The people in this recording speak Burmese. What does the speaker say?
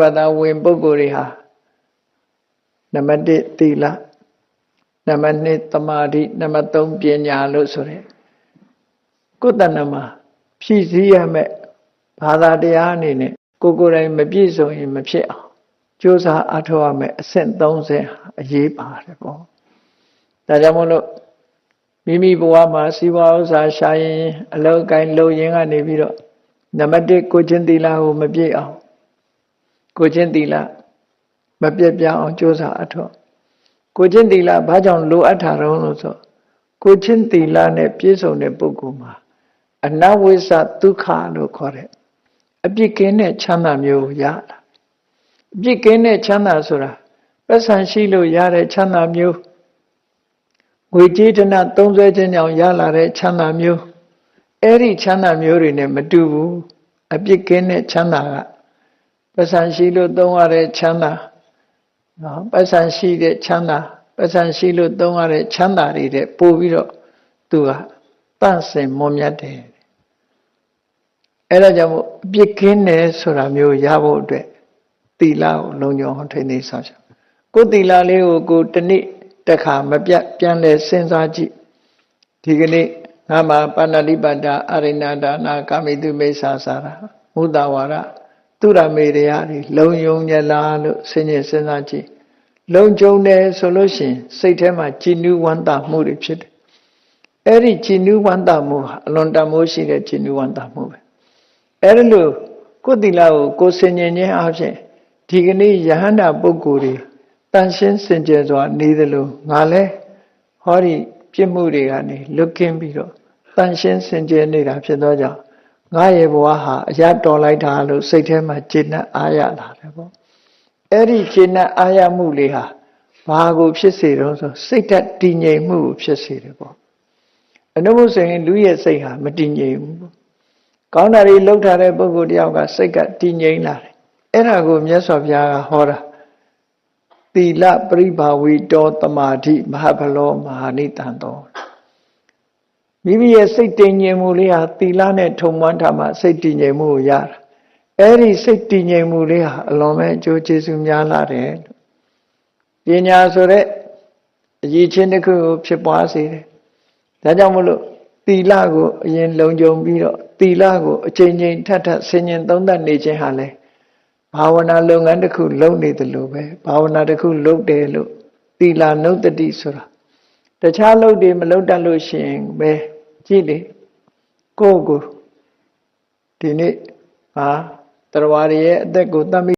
ဘာသာဝင်ပုဂ္ဂိုလ်တွေဟာနံပါတ်1သီလနံပါတ်2သမာဓိနံပါတ်3ပညာလို့ဆိုရဲကိုယ်တဏ္ဍမှာဖြည့်စည်းရမယ်ဘာသာတရားအနေနဲ့ကိုယ်ကိုယ်တိုင်မပြည့်စုံရင်မဖြစ်အောင်ကြိုးစားအထောက်ရမယ်အဆင့်30အရေးပါတယ်ပေါ့ဒါကြောင့်မို့လို့မိမိဘဝမှာစီးပွားဥစ္စာရှာရင်အလောက်ကိုင်းလုံရင်ကနေပြီးတော့နံပါတ်1ကိုချင်းသီလကိုမပြည့်အောင် ကိုချင်းသီလမပြတ်ပြအောင်ကြိုးစားအထောက်ကိုချင်းသီလဘာကြောင့်လိုအပ်တာတော့လို့ဆိုကိုချင်းသီလနဲ့ပြည့်စုံတဲ့ပုဂ္ဂိုလ်မှာအနဝိစ္စဒုက္ခလို့ခေါ်တဲ့အပြစ်ကင်းတဲ့ချမ်းသာမျိုးရတာအပြစ်ကင်းတဲ့ချမ်းသာဆိုတာပတ်စံရှိလို့ရတဲ့ချမ်းသာမျိုးငွေကြေးဒနာသုံးစွဲခြင်းကြောင့်ရလာတဲ့ချမ်းသာမျိုးအဲ့ဒီချမ်းသာမျိုးတွေနဲ့မတူဘူးအပြစ်ကင်းတဲ့ချမ်းသာက ပတ်စံရှိလို့သုံးရတဲ့ချမ်းသာနော်ပတ်စံရှိတဲ့ချမ်းသာပတ်စံရှိလို့သုံးရတဲ့ချမ်းသာတွေတဲ့ပို့ပြီးတော့သူကတန့်စင်မွန်မြတ်တယ်အဲ့ဒါကြောင့်မို့အပြစ်ကင်းတယ်ဆိုတာမျိုးရဖို့အတွက်သီလကိုလုံခြုံအောင်ထိန်းသိမ်းဆောင်ရှောက်ကိုယ်သီလလေးကိုကိုယ်တစ်နေ့တစ်ခါမပြတ်ပြန်လဲစဉ်းစားကြည့်ဒီကနေ့ငါမှာပါဏာတိပါဒအရိဏဒါနာကာမိတုမိစ္ဆာစာရမုဒ္ဒဝါရ သူရမေတရားတွေလုံယုံကြလားလို့စဉ်းကျင်စဉ်းစားကြည့်လုံကြုံတယ်ဆိုလို့ရှိရင်စိတ်ထဲမှာကြည်နူးဝမ်းသာမှုတွေဖြစ်တယ်အဲ့ဒီကြည်နူးဝမ်းသာမှုဟာအလွန်တမိုးရှိတဲ့ကြည်နူးဝမ်းသာမှုပဲအဲ့ဒါလို့ကိုယ်တိလာကိုကိုယ်ဆင်ញင်ခြင်းအပြင်ဒီကနေ့ယဟန္တာပုဂ္ဂိုလ်တွေတန်ရှင်းစင်ကြယ်စွာနေသလိုငါလဲဟောဒီပြစ်မှုတွေကနေလွတ်ကင်းပြီးတော့တန်ရှင်းစင်ကြယ်နေတာဖြစ်သောကြောင့် ငါရဲ့ဘဝဟာအရတော်လိုက်တာလို့စိတ်ထဲမှာကျေနပ်အားရလာတယ်ပေါ့အဲ့ဒီကျေနပ်အားရမှုလေးဟာဘာကိုဖြစ်စေတော့ဆိုစိတ်ဓာတ်တည်ငြိမ်မှုကိုဖြစ်စေတယ်ပေါ့အနုဘုဆိုရင်လူရဲ့စိတ်ဟာမတည်ငြိမ်ဘူးပေါ့ကောင်းတာတွေလှုပ်ထားတဲ့ပုဂ္ဂိုလ်တယောက်ကစိတ်ကတည်ငြိမ်လာတယ်အဲ့ဒါကိုမြတ်စွာဘုရားကဟောတာသီလပရိဘာဝီတောတမာတိမဟာဘလောမဟာနိတံတော မိမိရဲ့စိတ်တည်ငြိမ်မှုလေးဟာသီလနဲ့ထုံမွမ်းထားမှစိတ်တည်ငြိမ်မှုကိုရတာအဲ့ဒီစိတ်တည်ငြိမ်မှုလေးဟာအလွန်ပဲအကျိုးကျေးဇူးများလာတယ်ပညာဆိုတဲ့အရေးချင်းတစ်ခုကိုဖြစ်ပွားစေတယ်ဒါကြောင့်မလို့သီလကိုအရင်လုံခြုံပြီးတော့သီလကိုအချိန်ချင်းထပ်ထပ်ဆင်ញင်သုံးသပ်နေခြင်းဟာလေဘာဝနာလုပ်ငန်းတစ်ခုလုပ်နေတယ်လို့ပဲဘာဝနာတစ်ခုလုပ်တယ်လို့သီလနုတ္တိဆိုတာ တခြားလုပ်တွေမလုပ်တတ်လို့ရှိရင်ပဲကြည့်လေကိုယ့်ကိုဒီနေ့ဟာတရားရရဲ့အသက်ကိုတတ်မိ